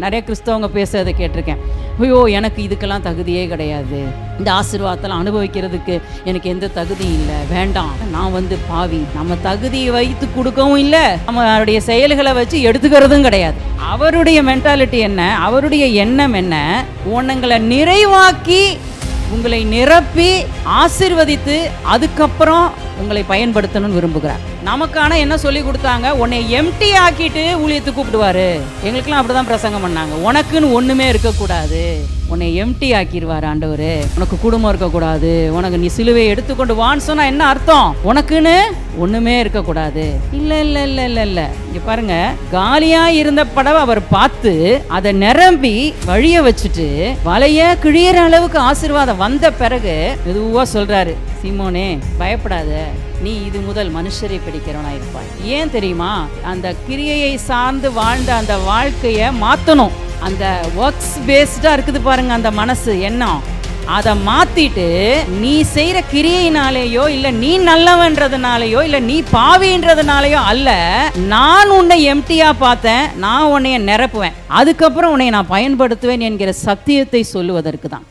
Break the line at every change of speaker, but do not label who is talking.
நிறைய கிறிஸ்தவங்க பேசுறதை கேட்டிருக்கேன். ஐயோ எனக்கு இதுக்கெல்லாம் தகுதியே கிடையாது. இந்த ஆசீர்வாதத்தெல்லாம் அனுபவிக்கிறதுக்கு எனக்கு எந்த தகுதியும் இல்லை. வேண்டாம். நான் வந்து பாவி. நம்ம தகுதியை வைத்து கொடுக்கவும் இல்லை. நம்மளுடைய செயல்களை வச்சு எடுத்துக்கிறதும் கிடையாது. அவருடைய மென்டாலிட்டி என்ன? அவருடைய எண்ணம் என்ன? உன்னங்களை நிறைவாக்கி உங்களை நிரப்பி ஆசிர்வதித்து அதுக்கப்புறம் உங்களை பயன்படுத்தணும்னு விரும்புகிறார். நமக்கான என்ன சொல்லி கொடுத்தாங்க? உன்னை எம்டி ஆக்கிட்டு ஊழியத்தை கூப்பிடுவாரு. எங்களுக்கெல்லாம் அப்படிதான் பிரசங்கம் பண்ணாங்க. உனக்குன்னு ஒண்ணுமே இருக்கக்கூடாது. உன்னை எம்டி ஆக்கிடுவார் ஆண்டவர். உனக்கு குடும்பம் இருக்கக்கூடாது. உனக்கு நீ சிலுவையை எடுத்துக்கொண்டு வான்னு சொன்னா என்ன அர்த்தம்? உனக்குன்னு ஒண்ணுமே இருக்கக்கூடாது. இல்ல இல்ல இல்ல இல்ல இல்ல. இங்க பாருங்க. காலியா இருந்த படவை அவர் பார்த்து அதை நிரம்பி வழிய வச்சுட்டு வலைய கிழியிற அளவுக்கு ஆசீர்வாதம் வந்த பிறகு மெதுவா சொல்றாரு சிமோனே பயப்படாத. நீ இது முதல் மனுஷரை பிடிக்கிறவனா இருப்பாய். ஏன் தெரியுமா? அந்த கிரியையை சார்ந்து வாழ்ந்த அந்த வாழ்க்கைய மாத்தணும். அந்த ஒர்க்ஸ் பேஸ்டா இருக்குது பாருங்க அந்த மனசு எண்ணம். அதை மாத்திட்டு நீ செய்கிற கிரியையினாலேயோ இல்லை நீ நல்லவன்றதுனாலையோ இல்லை நீ பாவின்றதுனாலையோ அல்ல நான் உன்னை எம்டியா பார்த்தேன் நான் உன்னைய நிரப்புவேன். அதுக்கப்புறம் உன்னை நான் பயன்படுத்துவேன் என்கிற சத்தியத்தை சொல்லுவதற்கு தான்.